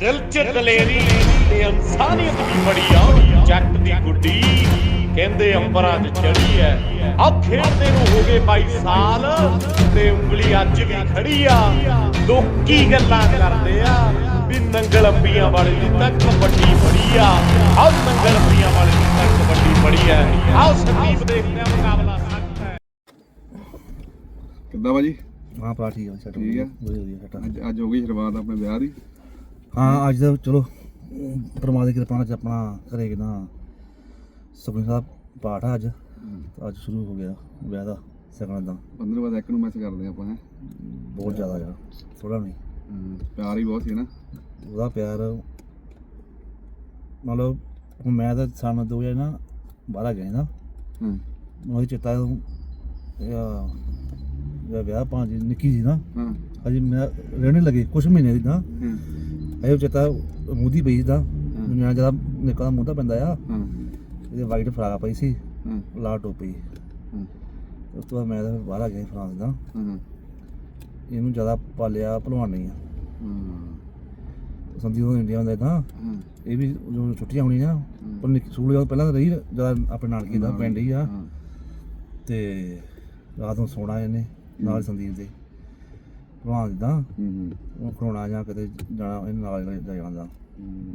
ਦਿਲ ਚ ਦਲੇਰੀ ਤੇ ਇਨਸਾਨੀਅਤ ਵੀ ਬੜੀ ਆ। ਜੱਟ ਦੀ ਗੁੱਡੀ ਕਹਿੰਦੇ ਅੰਬਰਾਂ 'ਚ ਚੜੀ ਐ। ਆ ਖੇਡਦੇ ਨੂੰ ਹੋ ਗਏ 22 ਸਾਲ ਤੇ ਉਂਗਲੀ ਅੱਜ ਵੀ ਖੜੀ ਆ। ਲੋਕੀ ਗੱਲਾਂ ਕਰਦੇ ਆ ਵੀ ਨੰਗਲ ਅੰਬੀਆਂ ਵਾਲੇ ਦੀ ਤਾਂ ਕਬੱਡੀ ਫੜੀ ਆ। ਆਹ ਨੰਗਲ ਅੰਬੀਆਂ ਵਾਲੇ ਦੀ ਤਾਂ ਕਬੱਡੀ ਫੜੀ ਐ। ਆਹ ਸੰਦੀਪ ਦੇਖਦੇ ਆ ਮੁਕਾਬਲਾ ਸਖਤ ਹੈ ਕਿੱਦਾਂ ਭਾਜੀ ਹਾਂ ਪਾ ਠੀਕ ਆ ਛੱਟ ਠੀਕ ਆ। ਵਧੀਆ ਵਧੀਆ ਅੱਜ ਅੱਜ ਹੋ ਗਈ ਸ਼ੁਰੂਆਤ ਆਪਣੇ ਵਿਆਹ ਦੀ। ਹਾਂ ਅੱਜ ਦਾ ਚਲੋ ਪਰਮਾਤਮਾ ਦੀ ਕਿਰਪਾ ਨਾਲ ਆਪਣਾ ਘਰੇ ਨਾ ਸੁਖਮਨੀ ਸਾਹਿਬ ਪਾਠ ਆ ਅੱਜ। ਅੱਜ ਸ਼ੁਰੂ ਹੋ ਗਿਆ ਵਿਆਹ ਦਾ ਸਗਨ ਦਾ। 15 ਵਜੇ ਇੱਕ ਨੂੰ ਮੈਸੇਜ ਕਰਦੇ ਆਪਾਂ ਹੈ। ਬਹੁਤ ਜ਼ਿਆਦਾ ਯਾਰ ਥੋੜਾ ਨਹੀਂ। ਪਿਆਰ ਹੀ ਬਹੁਤ ਸੀ ਨਾ। ਉਹਦਾ ਪਿਆਰ ਮਤਲਬ ਹੁਣ ਮੈਂ ਤਾਂ ਸਾਲ ਦੋ ਹਜ਼ਾਰ ਨਾ ਬਾਹਰ ਗਿਆ ਨਾ। ਹਾਂ। ਮੈਨੂੰ ਚੇਤਾ ਯਾ ਵਿਆਹ ਪੰਜ ਨਿੱਕੀ ਸੀ ਨਾ। ਹਾਂ। ਅਜੇ ਮੈਂ ਰਹਿਣੇ ਲੱਗੇ ਕੁਝ ਮਹੀਨੇ ਦੀ ਨਾ। ਹਾਂ। ਇਹ ਚੇਤਾ ਮੂਦੀ ਪਈ ਤਾਂ। ਮੈਨੂੰ ਜ਼ਿਆਦਾ ਨਿੱਕਾ ਦਾ ਮੂੰਹ ਪੈਂਦਾ ਆ। ਹਾਂ। ਇਹਦੇ ਵਾਈਟ ਫਰਾਕ ਪਈ ਸੀ। ਹਾਂ। ਲਾਲ ਟੋਪੀ ਹਾਂ। ਉਸ ਤੋਂ ਬਾਅਦ ਮੈਂ ਤਾਂ ਫਿਰ ਬਾਹਰ ਆ ਗਿਆ ਫਰਾਂਸ ਦਾ। ਹਾਂ। ਇਹਨੂੰ ਜ਼ਿਆਦਾ ਪਾਲਿਆ ਭਲਵਾਨ ਨਹੀਂ ਆ। ਹਾਂ। ਸੰਦੀ ਉਹ ਇੰਡੀਆ ਹੁੰਦਾ ਤਾਂ। ਹਾਂ। ਇਹ ਵੀ ਜਦੋਂ ਛੁੱਟੀਆਂ ਹੋਣੀਆਂ ਪਰ ਨਿੱਕੀ ਸਕੂਲ ਜਦੋਂ ਪਹਿਲਾਂ ਤਾਂ ਰਹੀ ਜ਼ਿਆਦਾ ਆਪਣੇ ਨਾਲ ਦਾ ਪਿੰਡ ਹੀ ਆ। ਤੇ ਰਾਤ ਨੂੰ ਸੋਣਾ ਇਹਨੇ ਨਾਲ ਸੰਦੀਪ ਦੇ। ਭਲਵਾਨ ਦਾ ਹੂੰ ਉਹ ਖੜੋਣਾ ਜਾਂ ਕਿਤੇ ਜਾਣਾ ਇਹਨੇ ਨਾਲ ਲੈ ਜਾਣਾ ਦਾ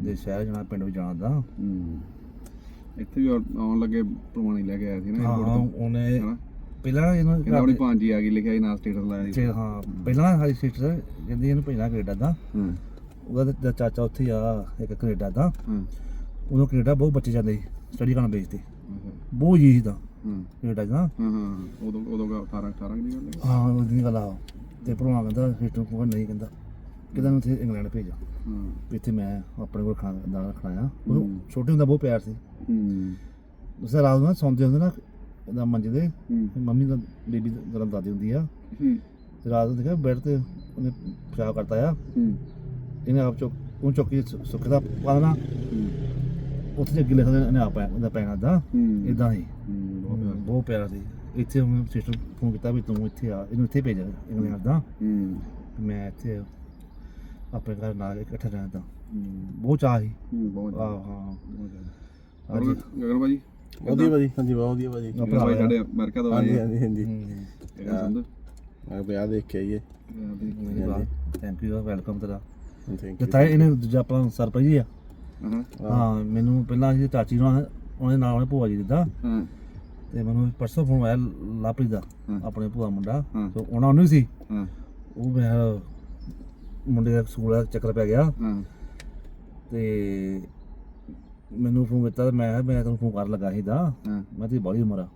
ਦੇ ਸ਼ਹਿਰ ਜਾਣਾ ਪਿੰਡ ਵੀ ਜਾਣਾ ਦਾ ਹੂੰ। ਇੱਥੇ ਵੀ ਆਉਣ ਆਉਣ ਲੱਗੇ ਪ੍ਰਮਾਣੀ ਲੈ ਕੇ ਆਇਆ ਸੀ ਨਾ ਹਾਂ airport ਤੋਂ। ਉਹਨੇ ਹਨਾ? ਪਹਿਲਾਂ ਇਹਨੂੰ ਕਹਿੰਦਾ ਆਪਣੀ ਭਾਂਜੀ ਆ ਗਈ ਲਿਖਿਆ ਸੀ ਸਟੇਟਸ ਲਾਇਆ ਸੀ। ਤੇ ਹਾਂ ਪਹਿਲਾਂ ਸਾਡੀ ਸਿਸਟਰ ਕਹਿੰਦੀ ਇਹਨੂੰ ਭੇਜਣਾ ਕੈਨੇਡਾ ਦਾ ਹਾਂ। ਉਹਦਾ ਤਾਂ ਚਾਚਾ ਉੱਥੇ ਹੀ ਆ ਇੱਕ ਕੈਨੇਡਾ ਦਾ ਹਾਂ। ਉਦੋਂ ਕੈਨੇਡਾ ਬਹੁਤ ਬੱਚੇ ਜਾਂਦੇ ਸੀ ਸਟੱਡੀ ਕਰਨ ਅੱਛਾ। ਬਹੁਤ ਜੀ ਸੀ ਤਾਂ। ਹਾਂ। ਕੈਨੇਡਾ ਦਾ ਹਾਂ ਹਾਂ ਉਦੋਂ ਉਦੋਂ ਗਾ 18 18 ਦੀ ਗੱਲ ਹੈ। ਹਾਂ ਉਹਦੀ ਗੱਲ ਆ। ਤੇ ਭਰਵਾ ਕਹਿੰਦਾ ਸਿਸਟਰ ਕੋਲ ਨਹੀਂ ਕਹਿੰਦਾ। ਕਿਦਾਂ ਨੂੰ ਉੱਥੇ ਇੰਗਲੈਂਡ ਭੇਜਾ। ਹਾਂ। ਵੀ ਇੱਥੇ ਮੈਂ ਆਪਣੇ ਕੋਲ ਖਾਣਾ ਦਾ ਰੱਖਣਾ ਆ। ਉਹ ਹੂੰ। ਛੋਟੇ ਹੁੰਦਾ ਬਹੁਤ ਪਿਆਰ ਸੀ। ਹੂੰ। ਉਸੇ ਰਾਤ ਨੂੰ ਨਾ ਸੌਂਦੇ ਹੁੰਦੇ ਨਾ ਇਹਦਾ ਮੰਜੇ ਦੇ ਹੂੰ। ਮੰਮੀ ਦਾ ਬੇਬੀ ਗਰਮ ਦਾਦੀ ਹੁੰਦੀ ਆ। ਹੂੰ। ਤੇ ਰਾਤ ਨੂੰ ਦੇਖਿਆ ਬੈੱਡ ਤੇ ਉਹਨੇ ਪਿਸ਼ਾਬ ਕਰਤਾ ਆ। ਹੂੰ। ਇਹਨੇ ਆਪ ਚੁੱਕ ਉਹ ਚੁੱਕੀ ਸੁੱਖ ਦਾ ਪਾਣਾ ਉੱਥੇ ਅੱਗੇ ਲਿਖਦਾ ਇਹਨੇ ਆਪ ਉਹਦਾ ਪੈਣਾ ਦਾ ਹੂੰ। ਇਦਾਂ ਹੀ। ਬਹੁਤ ਪਿਆਰਾ ਸੀ। ਇੱਥੇ ਉਹਨੇ ਸਿਸਟਰ ਫੋਨ ਕੀਤਾ ਵੀ ਤੂੰ ਇੱਥੇ ਆ ਇਹਨੂੰ ਇੱਥੇ ਭੇਜ ਇੰਗਲੈਂਡ ਦਾ ਹੂੰ ਮੈਂ ਇੱਥੇ ਆਪਣੇ ਘਰ ਨਾਲ ਇਕੱਠੇ ਰਹਿਣਾ ਤਾਂ ਹੂੰ, ਬਹੁਤ ਚਾਹ ਸੀ ਹੂੰ, ਬਹੁਤ ਹਾਂ ਬਹੁਤ ਜ਼ਿਆਦਾ। ਹਾਂਜੀ। ਗਗਨ ਭਾਜੀ ਵਧੀਆ ਭਾਜੀ ਹਾਂਜੀ ਬਹੁਤ ਵਧੀਆ ਭਾਜੀ ਆਪਣਾ ਗਗਨ ਭਾਈ ਸਾਡੇ ਅਮਰੀਕਾ ਤੋਂ ਆਏ ਹਾਂਜੀ। ਹਾਂਜੀ ਹਾਂਜੀ ਹੂੰ ਗਗਨ ਸੰਧੂ ਮੈਂ ਵਿਆਹ ਦੇਖ ਕੇ ਆਈਏ ਥੈਂਕ ਯੂ ਵੈਲਕਮ ਤੇਰਾ ਥੈਂਕ ਤੇ ਯੂ ਤਾਂ ਇਹਨੇ ਦੂਜਾ ਆਪਣਾ ਸਰਪ੍ਰਾਈਜ਼ ਆ ਹਾਂ ਹਾਂ ਮੈਨੂੰ ਪਹਿਲਾਂ ਜੀ ਚਾਚੀ ਨਾਲ ਉਹਨੇ ਨਾਲ ਉਹਨੇ ਭੂਆ ਜੀ ਦਿੱਤਾ ਹਾਂ ਤੇ ਮੈਨੂੰ ਪਰਸੋਂ ਫੋਨ ਆਇਆ ਲਾਪਰੀ ਦਾ। ਆਪਣੇ ਭੂਆ ਮੁੰਡਾ। ਤੇ ਉਹਨਾਂ ਨੂੰ ਸੀ। ਉਹ ਮੈਂ ਮੁੰਡੇ ਦਾ ਸਕੂਲ ਦਾ ਚੱਕਰ ਪੈ ਗਿਆ। ਤੇ ਮੈਨੂੰ ਫੋਨ ਕੀਤਾ ਮੈਂ ਮੈਂ ਤੈਨੂੰ ਫੋਨ ਕਰਨ ਲੱਗਾ ਸੀ ਦਾ ਮੈਂ ਤੇ ਬੜੀ ਉਮਰ ਆ।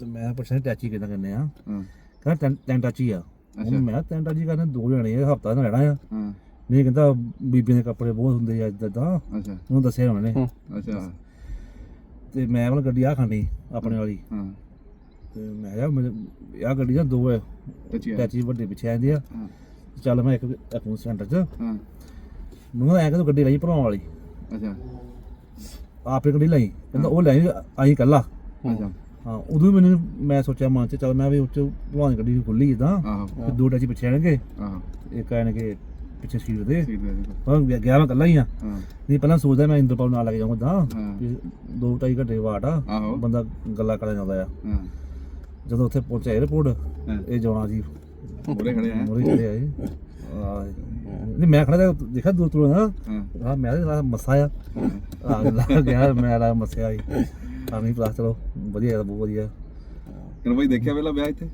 ਤੇ ਮੈਂ ਪੁੱਛਿਆ ਟੈਚੀ ਕਿਦਾਂ ਕਰਨੇ ਆ? ਕਹਿੰਦਾ ਤੈਨ ਟੈਚੀ ਆ। ਉਹ ਮੈਂ ਤੈਨ ਟੈਚੀ ਕਰਨੇ ਦੋ ਜਣੇ ਆ ਹਫਤਾ ਨਾ ਰਹਿਣਾ ਆ। ਨਹੀਂ ਕਹਿੰਦਾ ਬੀਬੀਆਂ ਦੇ ਕੱਪੜੇ ਬਹੁਤ ਹੁੰਦੇ ਆ ਇਦਾਂ ਦਾ ਅੱਛਾ। ਉਹਨੂੰ ਦੱਸਿਆ ਉਹਨਾਂ। ਨੇ ਅੱਛਾ। ਤੇ ਮੈਂ ਵਾਲਾ ਗੱਡੀ ਆ ਖਾਣੀ ਆਪਣੇ ਵਾਲੀ। ਹਾਂ। ਤੇ ਮੈਂ ਕਿਹਾ ਮੇਰੇ ਆ ਗੱਡੀ ਦਾ ਦੋ ਹੈ ਅੱਛਾ ਟੈਚੀ ਵੱਡੇ ਪਿੱਛੇ ਆਂਦੀ ਆ। ਹਾਂ। ਚੱਲ ਮੈਂ ਇੱਕ ਇੱਕ ਸੈਂਟਰ 'ਚ। ਹਾਂ। ਮੈਨੂੰ ਐ ਕਹਿੰਦਾ ਗੱਡੀ ਲਈ ਭਰਾਉਣ ਵਾਲੀ। ਅੱਛਾ। ਆਪੇ ਗੱਡੀ ਲਈ। ਕਹਿੰਦਾ ਉਹ ਲੈ ਆਈ ਕੱਲਾ ਅੱਛਾ। ਹਾਂ ਉਦੋਂ ਮੈਨੂੰ ਮੈਂ ਸੋਚਿਆ ਮਨ 'ਚ ਚੱਲ ਮੈਂ ਵੀ ਉੱਚ ਭਲਵਾਨ ਗੱਡੀ ਖੁੱਲੀ ਆਹੋ। ਤੇ ਦੋ ਟੈਚੀ ਪਿੱਛੇ ਆਣਗੇ। ਆਹੋ। ਇੱਕ ਆਣਗੇ ਪਿੱਛੇ ਸੀਟ ਦੇ ਪਰ ਗਿਆ ਮੈਂ ਕੱਲਾ ਹੀ ਆ। ਹਾਂ। ਨਹੀਂ ਪਹਿਲਾਂ ਸੋਚਦਾ ਮੈਂ ਇੰਦਰਪਾਲ ਨਾਲ ਲੱਗ ਜਾਊਂਗਾ ਹਾਂ। ਤਾਂ ਦੋ ਢਾਈ ਘੰਟੇ ਵਾਟ ਆ। ਬੰਦਾ ਗੱਲਾਂ ਕਰਨ ਜਾਂਦਾ ਆ। ਹਾਂ। ਜਦੋਂ ਉੱਥੇ ਪਹੁੰਚਿਆ 에어ਪੋਰਟ ਹਾਂ। ਇਹ ਜਾਣਾ ਜੀ ਬੁਰੇ ਖੜੇ ਆ। ਮੋਰੀ ਆਏ ਆ ਨਹੀਂ ਮੈਂ ਖੜਾ ਤਾਂ ਦੇਖਿਆ ਦੂਰ ਤੋਂ ਨਾ ਹਾਂ। ਆ ਮੈਂ ਤਾਂ ਮੱਸਾ ਆ। ਆ ਲੱਗ ਗਿਆ ਮੈਂ ਲਾ ਮੱਸਿਆ ਹੀ ਆ ਨਹੀਂ ਪਲਾਸ ਚਲੋ ਵਧੀਆ ਹੈ, ਬਹੁਤ ਵਧੀਆ। ਕਿਨ ਭਾਈ ਦੇਖਿਆ ਵੇਲਾ ਵਿਆਹ ਇੱਥੇ?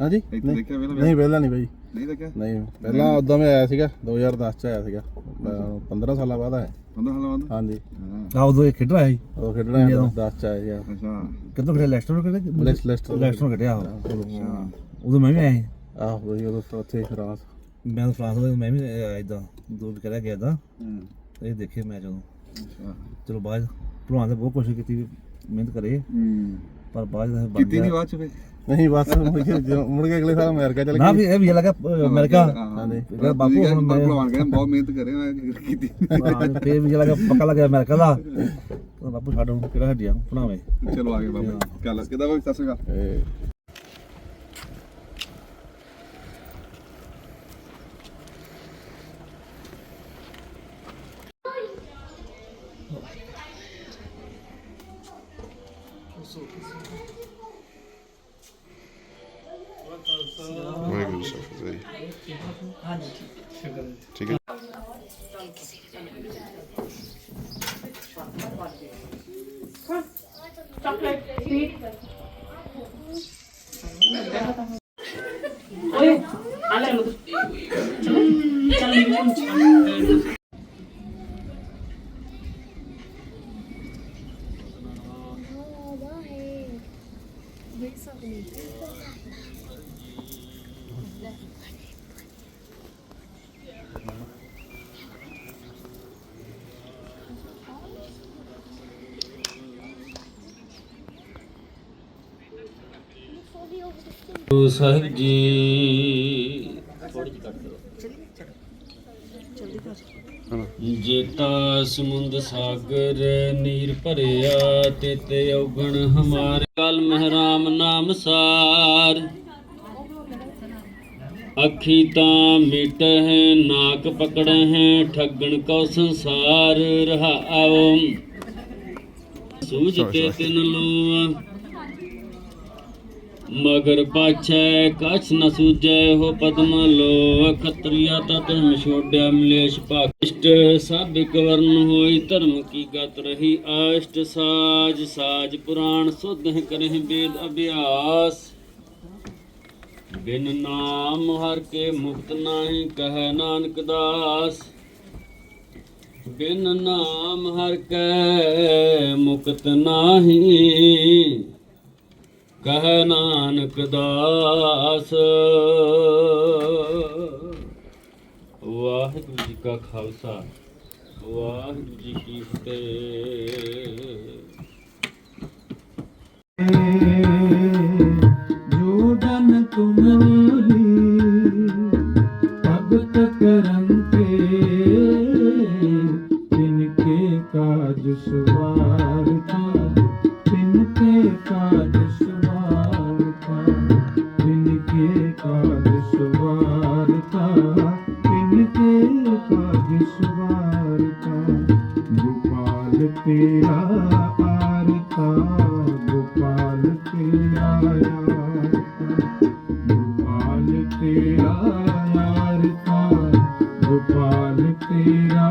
ਹਾਂਜੀ? ਦੇਖਿਆ ਨਹੀਂ ਪਹਿਲਾਂ ਨਹੀਂ ਭਾਈ ਨਹੀਂ ਦੇਖਿਆ ਨਹੀਂ ਪਹਿਲਾਂ ਉਦੋਂ ਮੈਂ ਆਇਆ ਸੀਗਾ 2010 ਚ ਆਇਆ ਸੀਗਾ। ਅਹ 15 ਸਾਲਾਂ ਬਾਅਦ ਆਇਆ। ਬੰਦਾ ਹਲਾ ਬੰਦਾ ਹਾਂਜੀ। ਹਾਂ। ਆ ਉਦੋਂ ਇਹ ਖੇਡ ਰਿਹਾ ਸੀ। ਉਹ ਖੇਡਣਾ ਜਦੋਂ? 10 ਚ ਆਇਆ ਸੀਗਾ। ਅੱਛਾ। ਕਿੱਥੋਂ ਖੇਡਿਆ? ਲੈਸਟਰ ਖੇਡਿਆ ਲੈਸ- ਲੈਸਟਰ ਲੈਸਟਰ ਖੇਡਿਆ। ਉਹ ਉਦੋਂ ਮੈਂ ਵੀ ਆਇਆ ਸੀ। ਆਹ ਭਾਈ ਉਦੋਂ ਤਾਂ ਉੱਥੇ ਫਰਾਂਸ। ਮੈਂ ਤਾਂ ਫਰਾਂਸ ਦਾ ਮੈਂ ਵੀ ਇਦਾਂ। ਦੋ ਵੀ ਕਰਿਆ ਗਿਆ ਤਾਂ ਹਾਂ। ਇਹ ਦੇਖੇ ਮੈਂ ਜਦੋਂ। ਅੱਛਾ। ਚਲੋ ਬਾਅਦ ਭਲਵਾਨ ਨੇ ਬਹੁਤ ਕੋਸ਼ਿਸ਼ ਕੀਤੀ ਵੀ ਮਿਹਨਤ ਕਰੇ। ਹੂੰ। ਪਰ ਬਾਅਦ ਦਾ ਬਣ ਕੀਤੀ ਗਿਆ। ਨਹੀਂ ਬਾਅਦ ਚ ਫੇ ਨਹੀਂ ਬਸ ਮੁੜ ਕੇ ਜਦੋਂ- ਮੁੜ ਕੇ ਅਗਲੇ ਸਾਲ ਅਮਰੀਕਾ ਚਲੇ ਨਾ ਗਏ। ਵੀ ਇਹ ਵੀ ਲੱਗਾ ਅਮਰੀਕਾ। ਇਹਦਾ ਬਾਪੂ ਹੁਣ ਮੈਂ- ਭਲਵਾਨ ਕਹਿੰਦਾ ਬਹੁਤ ਮਿਹਨਤ ਕਰੇ ਮੈਂ ਕੀਤੀ। ਹਾਂ, ਫੇਰ ਵੀ ਲੱਗਾ ਪੱਕਾ ਲੱਗਿਆ ਅਮਰੀਕਾ ਦਾ। ਤਾਂ ਬਾਪੂ ਸਾਡਾ ਹੁਣ ਕਿਹੜਾ ਹੱਡੀਆਂ ਬਣਾਵੇ ਚਲੋ ਆਗੇ ਬਾਬਾ। ਕੱਲ ਕਿਦਾਂ ਬਾਬਾ? ਸਤਿ ਸ਼੍ਰੀ ਅਕਾਲ। 아니 지금. 지금? 어유 알레 먹어 ਗੁਰੂ ਸਾਹਿਬ ਜੀ ਜੇਤਾ ਸਮੁੰਦ ਸਾਗਰ ਨੀਰ ਭਰਿਆ ਤੇਤੇ ਔਗਣ ਹਮਾਰੇ ਕਲ ਮਹਿਰਾਮ ਨਾਮ ਸਾਰ ਅੱਖੀ ਤਾਂ ਮਿਟ ਹੈ ਨਾਕ ਪਕੜ ਹੈ ਠੱਗਣ ਕੋ ਸੰਸਾਰ ਰਹਾਉ ਸੂਝਤੇ ਤਿਨ ਲੋ ਮਗਰ ਪਾਛੈ, ਕਛ ਨ ਸੂਜੈ ਹੋ ਪਦਮ ਲੋ ਖਤਰੀਆ ਤਤ ਹਮ ਛੋੜਿਆ ਮਲੇਸ਼ ਪਾਕਿਸ਼ਟ ਸਭ ਇੱਕ ਹੋਈ, ਧਰਮ ਕੀ ਗਤ ਰਹੀ? ਆਸ਼ਟ ਸਾਜ ਸਾਜ ਪੁਰਾਣ, ਸੁਧ ਕਰਹਿ ਵੇਦ ਅਭਿਆਸ। ਬਿਨ ਨਾਮ ਹਰ ਕੇ ਮੁਕਤ ਨਾਹੀ, ਕਹੈ ਨਾਨਕ ਦਾਸ। ਬਿਨ ਨਾਮ ਹਰ ਕੈ ਮੁਕਤ ਨਾਹੀ। ਕਹ ਨਾਨਕ ਦਾਸ। ਵਾਹਿਗੁਰੂ ਜੀ ਕਾ ਖਾਲਸਾ, ਵਾਹਿਗੁਰੂ ਜੀ ਕੀ ਫਤਿਹ। ਜੋ ਜਨ ਤੁਮਰੀ, ਭਗਤ ਕਰੰਤੇ ਤਿਨਕੇ ਕਾਜ ਸਵਾਰਤਾ ਆਰਤਾ ਗੋਪਾਲ ਤੇਰਾ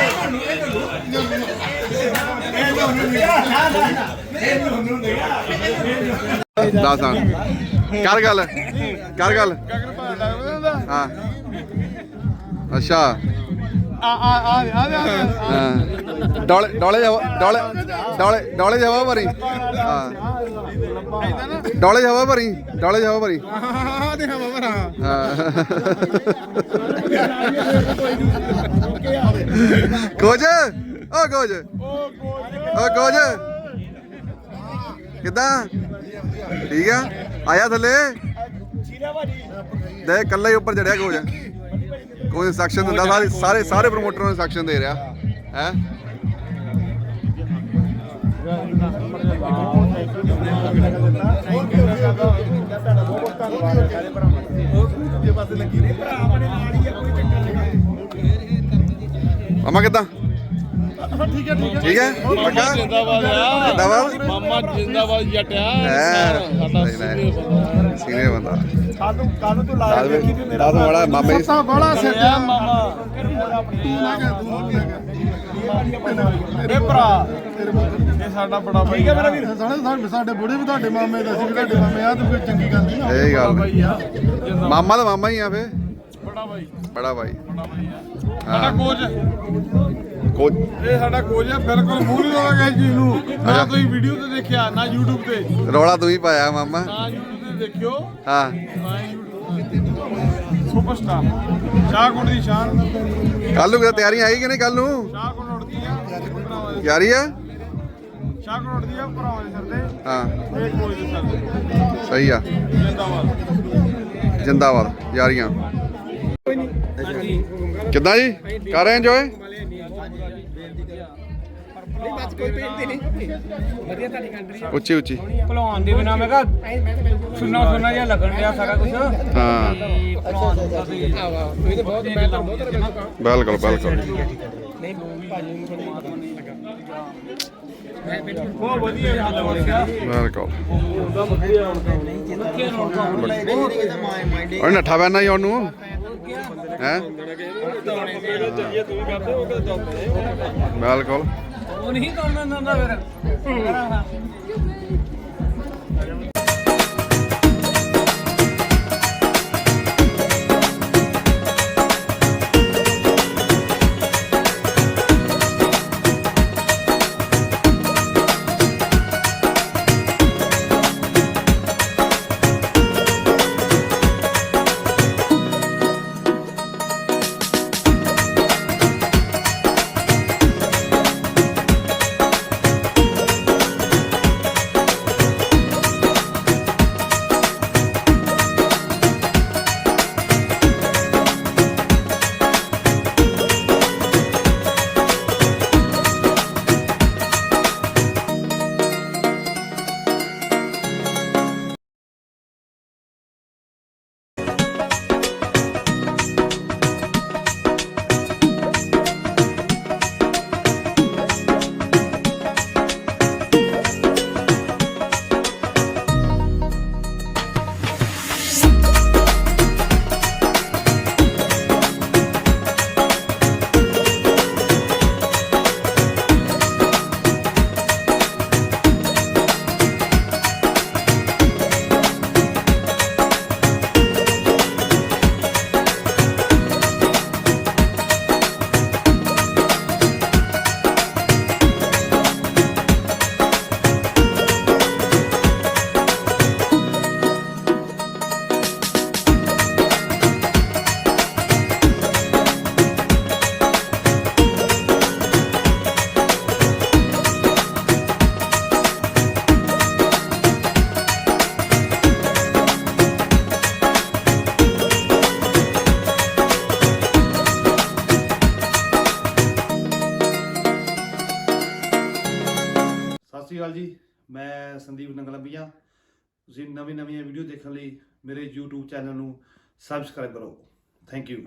ਦੱਸ ਹਾਂ। ਕਰ ਗੱਲ ਕਰ ਗੱਲ। ਹਾਂ। ਅੱਛਾ। ਆ ਆ ਆ ਆ ਡੋਲੇ ਡੋਲੇ ਡੋਲੇ ਡੋਲੇ ਡੋਲੇ ਜਾਵਾ ਭਰੀ। ਹਾਂ। ਡੋਲੇ ਜਾਵਾ ਭਰੀ, ਡੋਲੇ ਜਾਵਾ ਭਰੀ। ਹਾਂ। ਤੇ ਹਵਾ ਭਰਾ ਕੋਜ ਓ ਕੋਜ ਓ ਕੋਜ ਕਿੱਦਾਂ? ਠੀਕ ਆ? ਆਇਆ ਥੱਲੇ? ਦੇ ਕੱਲਾ ਹੀ ਉੱਪਰ ਚੜਿਆ ਕੋਜ ਕੋਈ ਇਨਸਟਰਕਸ਼ਨ ਦਿੰਦਾ, ਸਾਰੇ ਸਾਰੇ ਸਾਰੇ ਪ੍ਰਮੋਟਰਾਂ ਨੂੰ ਇਨਸਟਰਕਸ਼ਨ ਦੇ ਰਿਹਾ। ਹੈ? ਮਾਮਾ ਕਿੱਦਾਂ? ਠੀਕ ਹੈ ਠੀਕ ਹੈ। ਪੱਕਾ ਜਿੰਦਾਬਾਦ ਆ। ਜਿੰਦਾਬਾਦ? ਮਾਮਾ ਜਿੰਦਾਬਾਦ ਜਟਿਆ ਸਾਡਾ ਸੀਨੀਅਰ ਬੰਦਾ। ਸੀਨੀਅਰ ਬੰਦਾ। ਕਾਨੂੰ ਕਾਨੂੰ ਤੂੰ ਲਾ ਦਾਦ ਦਾਦ ਵਾਲਾ ਮਾਮੇ ਬੜਾ ਆ ਮਾਮਾ ਮੇਰੇ ਭਰਾ ਇਹ ਸਾਡਾ ਬੜਾ ਭਾਈ ਹੈ ਮੇਰਾ ਵੀਰ। ਸਾਡੇ ਸਾਡੇ ਬੁੜੇ ਵੀ ਤੁਹਾਡੇ ਮਾਮੇ ਦਾ ਸੀ ਵੀ ਤੁਹਾਡੇ ਮਾਮੇ ਆ ਤੇ ਕੋਈ ਚੰਗੀ ਗੱਲ ਨਹੀਂ ਇਹ ਗੱਲ। ਮਾਮਾ ਤਾਂ ਮਾਮਾ ਹੀ ਆ ਫੇ ਬੜਾ ਭਾਈ। ਬੜਾ ਭਾਈ। ਬੜਾ ਭਾਈ ਆ। ਸਾਡਾ ਕੋਚ ਕੋਚ ਇਹ ਸਾਡਾ ਕੋਚ ਆ ਬਿਲਕੁਲ ਮੂੰਹ ਨਹੀਂ ਲਾਉਂਦਾ ਕਿਸੇ ਚੀਜ਼ ਨੂੰ। ਨਾ। ਤੁਸੀਂ ਵੀਡੀਓ ਤੇ ਦੇਖਿਆ ਨਾ YouTube ਤੇ। ਰੌਲਾ ਤੂੰ ਹੀ ਪਾਇਆ ਮਾਮਾ। ਨਾ YouTube ਤੇ ਦੇਖਿਓ। ਹਾਂ। ਨਾ YouTube ਸੁਪਰਸਟਾਰ ਸ਼ਾਹਕੋਟ ਦੀ ਸ਼ਾਨ। ਕੱਲ ਨੂੰ ਤਿਆਰੀ ਆਈ ਕਿ ਨਹੀਂ ਕੱਲ ਨੂੰ? ਸ਼ਾਹਕੋਟ ਉੱਡਦੀ ਆ ਦੇ- ਤਿਆਰੀ ਆ? ਸ਼ਾਹਕੋਟ ਉੱਡਦੀ ਆ ਭਰਾਵਾਂ ਦੇ ਸਿਰ ਤੇ ਹਾਂ। ਇਹ ਕੋਚ ਦੇ ਸਿਰ ਤੇ ਸਹੀ ਆ। ਜਿੰਦਾਬਾਦ। ਜਿੰਦਾਬਾਦ। ਯਾਰੀਆਂ ਕਿੱਦਾਂ ਜੀ? ਕਰ ਰਹੇ ਇੰਜੋਏ ਉੱਚੀ ਉੱਚੀ। ਭਲਵਾਨ ਦੇ ਬਿਨਾ ਮੈਂ ਕਿਹਾ ਸੁੰਨਾ ਸੁੰਨਾ ਜਿਹਾ ਲੱਗਣ ਡਿਆ ਸਾਰਾ ਕੁਝ ਹਾਂ। ਭਲਵਾਨ ਦਾ ਵੀ ਇਹ ਤਾਂ ਬਹੁਤ ਮੈਂ ਤਾਂ ਬਹੁਤ ਬਿਲਕੁਲ ਬਿਲਕੁਲ। ਬਹੁਤ ਵਧੀਆ ਹੱਲ ਹੋ ਗਿਆ ਬਿਲਕੁਲ ਉਹ ਨੱਠਾ ਪੈਣਾ ਹੀ ਉਹਨੂੰ। ਹੈ? ਬਿਲਕੁਲ। ਨਹੀਂ ਕਰਨਾ ਦਿੰਦਾ ਫਿਰ ਤੁਸੀਂ ਨਵੀਂ ਨਵੀਆਂ ਵੀਡੀਓ ਦੇਖਣ ਲਈ ਮੇਰੇ YouTube ਚੈਨਲ ਨੂੰ ਸਬਸਕ੍ਰਾਈਬ ਕਰੋ। Thank you